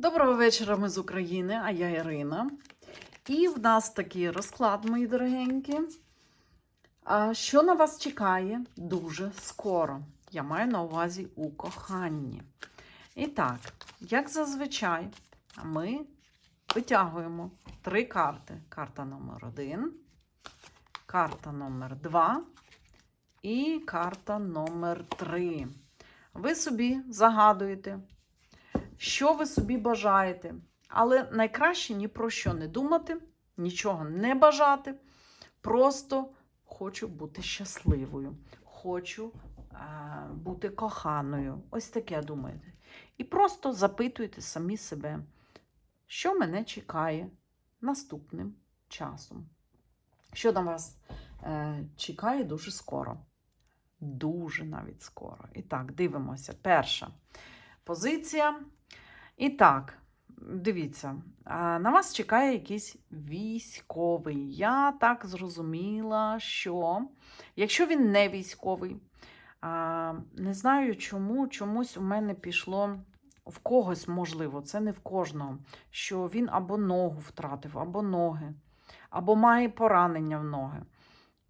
Доброго вечора, ми з України, а я Ірина. І в нас такий розклад, мої дорогенькі. Що на вас чекає дуже скоро? Я маю на увазі у коханні. І так, як зазвичай, ми витягуємо три карти: карта номер один, карта номер два і карта номер три. Ви собі загадуєте, що ви собі бажаєте. Але найкраще ні про що не думати, нічого не бажати. Просто хочу бути щасливою, хочу е, бути коханою. Ось таке думаєте. І просто запитуйте самі себе, що мене чекає наступним часом. Що на вас е, чекає дуже скоро. Дуже навіть скоро. І так, дивимося. Перша позиція. І так, дивіться, на вас чекає якийсь військовий. Я так зрозуміла, що якщо він не військовий, не знаю чому, чомусь у мене пішло в когось, можливо, це не в кожного, що він або ногу втратив, або ноги, або має поранення в ноги.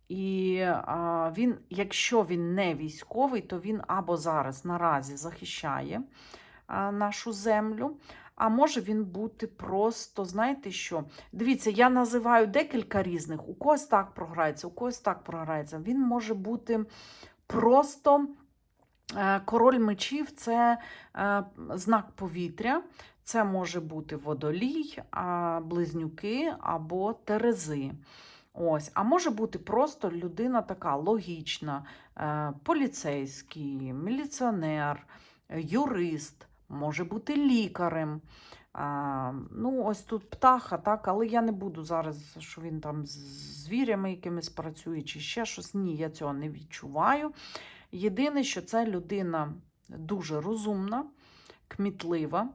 І а, він, якщо він не військовий, то він або зараз наразі захищає нашу землю, а може він бути просто, знаєте що? Дивіться, я називаю декілька різних. У когось так програється, у когось так програється. Він може бути просто е, король мечів це е, знак повітря. Це може бути водолій, близнюки або терези. Ось, а може бути просто людина така логічна, е, поліцейський, міліціонер, юрист, може бути лікарем. А, ну, ось тут птаха, так, але я не буду зараз, що він там з звірями якимись працює чи ще щось. Ні, я цього не відчуваю. Єдине, що це людина дуже розумна, кмітлива,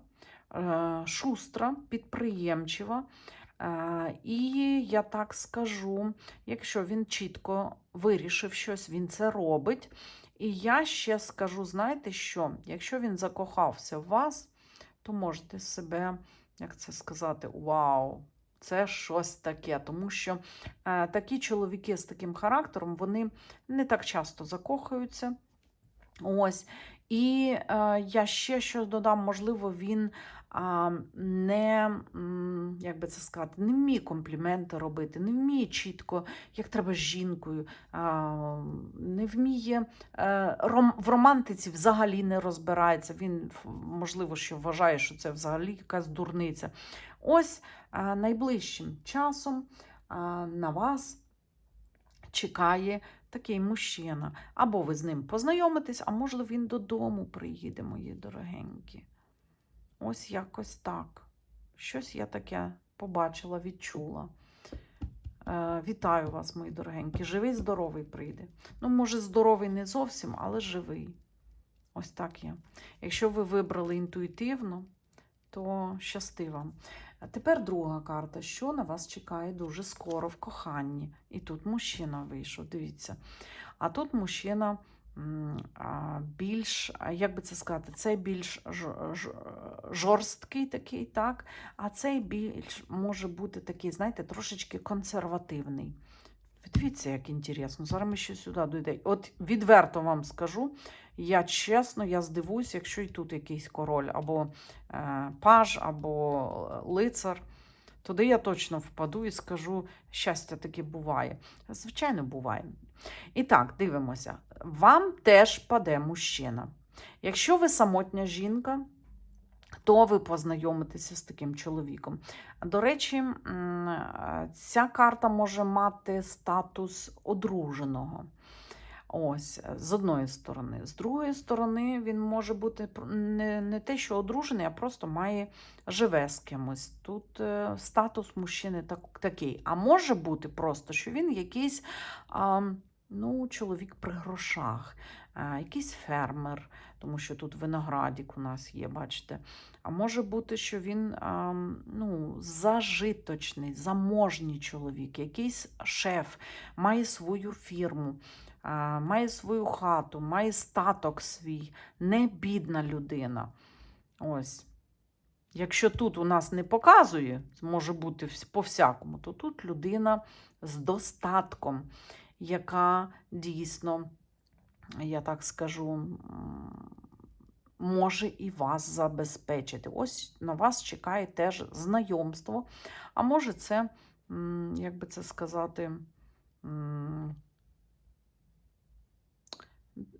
е, шустра, підприємчива. Е, І я так скажу, якщо він чітко вирішив щось, він це робить. І я ще скажу: знаєте що? Якщо він закохався в вас, то можете себе, як це сказати, вау! Це щось таке, тому що е, такі чоловіки з таким характером вони не так часто закохаються. Ось. І е, я ще щось додам, можливо, він а, не, як би це сказати, не вміє компліменти робити, не вміє чітко, як треба з жінкою, а, не вміє е, ром, в романтиці взагалі не розбирається. Він, можливо, що вважає, що це взагалі якась дурниця. Ось а, найближчим часом а, на вас чекає такий мужчина. Або ви з ним познайомитесь, а можливо, він додому приїде, мої дорогенькі. Ось якось так. Щось я таке побачила, відчула. Е, вітаю вас, мої дорогенькі. Живий, здоровий прийде. Ну, може, здоровий не зовсім, але живий. Ось так є. Якщо ви вибрали інтуїтивно, то щасти вам. А тепер друга карта. Що на вас чекає дуже скоро в коханні? І тут мужчина вийшов, дивіться. А тут мужчина більш, як би це сказати, цей більш жорсткий такий, так, а цей більш може бути такий, знаєте, трошечки консервативний. Дивіться, як інтересно. Зараз ми ще сюди дійдемо. От відверто вам скажу, я чесно, я здивуюся, якщо і тут якийсь король, або е, паж, або лицар. Туди я точно впаду і скажу, щастя таки буває. Звичайно, буває. І так, дивимося. Вам теж паде мужчина. Якщо ви самотня жінка, то ви познайомитеся з таким чоловіком. До речі, е, ця карта може мати статус одруженого. Ось, з одної сторони. З другої сторони, він може бути не, не те, що одружений, а просто має живе з кимось. Тут е, статус мужчини так, такий. А може бути просто, що він якийсь а, ну, чоловік при грошах, а, якийсь фермер, тому що тут виноградик у нас є, бачите. А може бути, що він а, ну, зажиточний, заможній чоловік, якийсь шеф, має свою фірму має свою хату, має статок свій, не бідна людина. Ось. Якщо тут у нас не показує, може бути по-всякому, то тут людина з достатком, яка дійсно, я так скажу, може і вас забезпечити. Ось на вас чекає теж знайомство. А може, це, як би це сказати,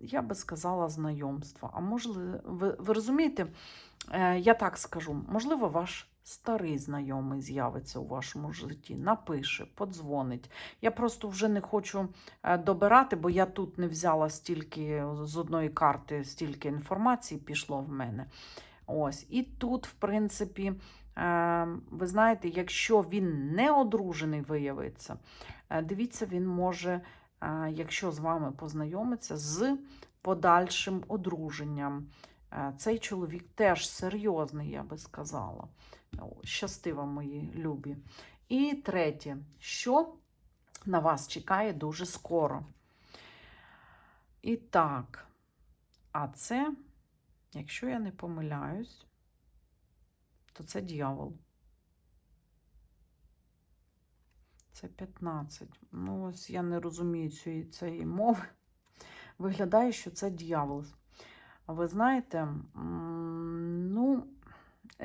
я би сказала знайомство. А можливо, ви, ви розумієте, е, я так скажу, можливо, ваш старий знайомий з'явиться у вашому житті, напише, подзвонить. Я просто вже не хочу е, добирати, бо я тут не взяла стільки з одної карти, стільки інформації пішло в мене. Ось. І тут, в принципі, е, ви знаєте, якщо він не одружений виявиться, дивіться, він може, якщо з вами познайомиться, з подальшим одруженням. Е, Цей чоловік теж серйозний, я би сказала. О, Щасти вам, мої любі. І третє, що на вас чекає дуже скоро. І так, а це, якщо я не помиляюсь, то це дьявол. Це 15. Ну, ось я не розумію цієї, цієї мови. Виглядає, що це дьявол. Ви знаєте, ну,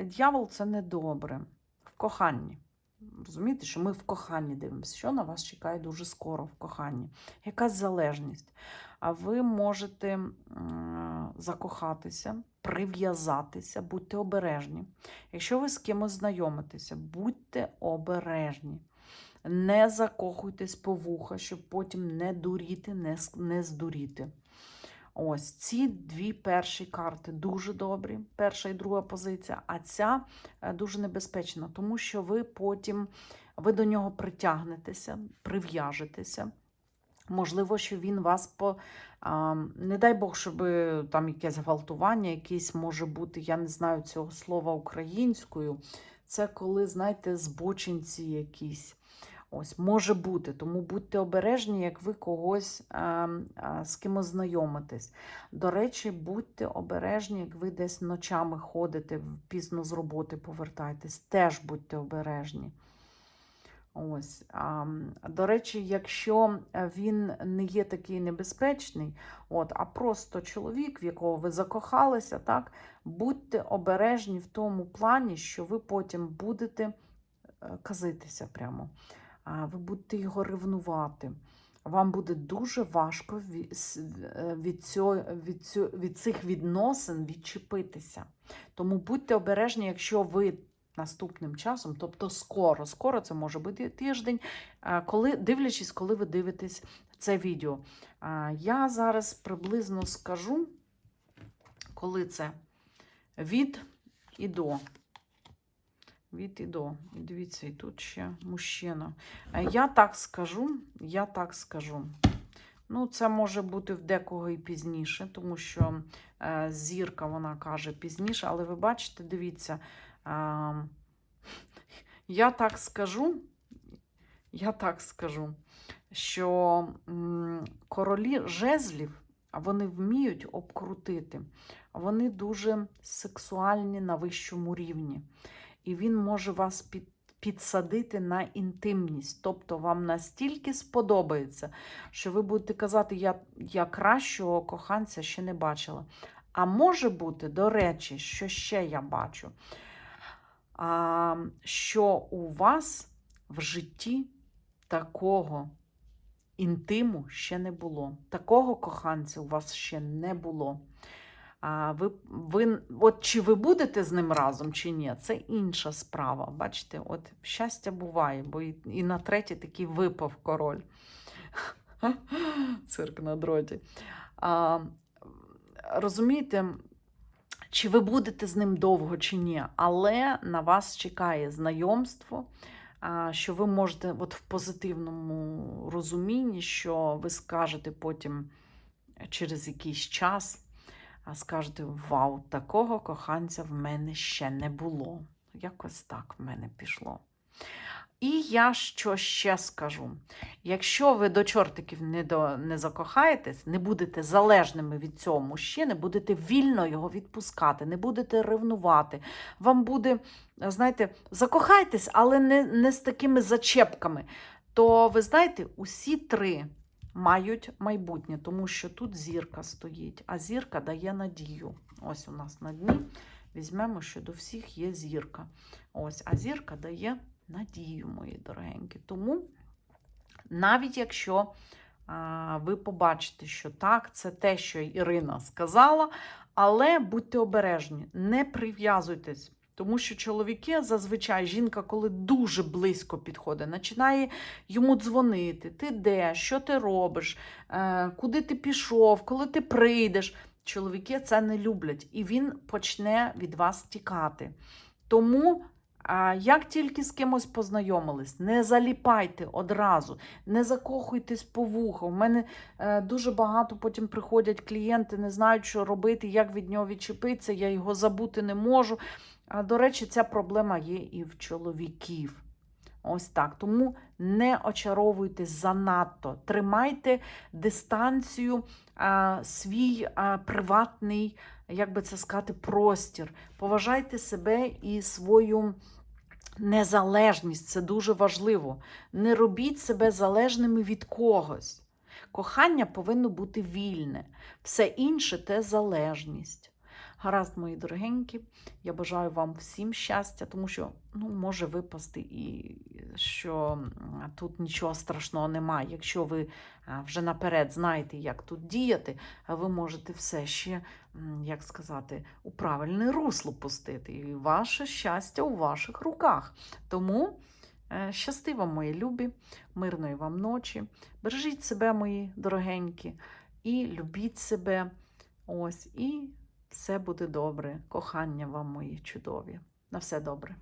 дьявол це недобре. В коханні. Розумієте, що ми в коханні дивимося, що на вас чекає дуже скоро в коханні. Якась залежність. А ви можете закохатися, прив'язатися, будьте обережні. Якщо ви з кимось знайомитеся, будьте обережні. Не закохуйтесь по вуха, щоб потім не дуріти, не, не здуріти. Ось ці дві перші карти дуже добрі, перша і друга позиція, а ця е, дуже небезпечна, тому що ви потім ви до нього притягнетеся, прив'яжетеся. Можливо, що він вас по. Не дай Бог, щоб там якесь гвалтування, якесь може бути, я не знаю цього слова українською. Це коли, знаєте, збочинці якісь. Ось, може бути, тому будьте обережні, як ви когось а, а, з кимось знайомитесь. До речі, будьте обережні, як ви десь ночами ходите, пізно з роботи повертаєтесь. Теж будьте обережні. Ось. А, до речі, якщо е, він не є такий небезпечний, от, а просто чоловік, в якого ви закохалися, так, будьте обережні в тому плані, що ви потім будете е, казитися прямо. Ви будете його ревнувати. Вам буде дуже важко від, від, цього, від, цього, від цих відносин відчепитися. Тому будьте обережні, якщо ви наступним часом, тобто скоро, скоро це може бути тиждень, коли, дивлячись, коли ви дивитесь це відео. Я зараз приблизно скажу, коли це від і до. Від і до. І дивіться, і тут ще мужчина. Е, Я так скажу, я так скажу. Ну, це може бути в декого і пізніше, тому що е, зірка вона каже пізніше, але ви бачите, дивіться, е, я так скажу, я так скажу, що королі жезлів, вони вміють обкрутити, вони дуже сексуальні на вищому рівні і він може вас під, підсадити на інтимність. Тобто вам настільки сподобається, що ви будете казати, я, я кращого коханця ще не бачила. А може бути, до речі, що ще я бачу, а, що у вас в житті такого інтиму ще не було. Такого коханця у вас ще не було. А ви, ви, от чи ви будете з ним разом, чи ні, це інша справа. Бачите, от щастя буває, бо і, і на третій такий випав король. Цирк на дроті. А, розумієте, чи ви будете з ним довго, чи ні, але на вас чекає знайомство, що ви можете, от в позитивному розумінні, що ви скажете потім через якийсь час скажете: Вау, такого коханця в мене ще не було. Якось так в мене пішло. І я що ще скажу: якщо ви до чортиків не, до, не закохаєтесь, не будете залежними від цього мужчини, будете вільно його відпускати, не будете ревнувати. Вам буде, знаєте, закохайтесь, але не, не з такими зачепками. То ви знаєте, усі три мають майбутнє, тому що тут зірка стоїть, а зірка дає надію. Ось у нас на дні. Візьмемо, що до всіх є зірка. Ось, а зірка дає надію, мої дорогенькі. Тому, навіть якщо а, ви побачите, що так, це те, що Ірина сказала, але будьте обережні, не прив'язуйтесь. Тому що чоловіки зазвичай жінка, коли дуже близько підходить, починає йому дзвонити: ти де, що ти робиш, е, куди ти пішов, коли ти прийдеш. Чоловіки це не люблять, і він почне від вас тікати. Тому, як тільки з кимось познайомились, не заліпайте одразу, не закохуйтесь по вуха. У мене е, дуже багато потім приходять клієнти, не знають, що робити, як від нього відчепитися, я його забути не можу. А, до речі, ця проблема є і в чоловіків. Ось так. Тому не очаровуйтесь занадто. Тримайте дистанцію, свій приватний, як би це сказати, простір. Поважайте себе і свою незалежність. Це дуже важливо. Не робіть себе залежними від когось. Кохання повинно бути вільне. Все інше це залежність. Гаразд, мої дорогенькі, я бажаю вам всім щастя, тому що ну, може випасти і що тут нічого страшного немає. Якщо ви вже наперед знаєте, як тут діяти, ви можете все ще, як сказати, у правильне русло пустити. І ваше щастя у ваших руках. Тому е, щасти вам, мої любі, мирної вам ночі. Бережіть себе, мої дорогенькі, і любіть себе. Ось, і все буде добре. Кохання вам, мої чудові. На все добре.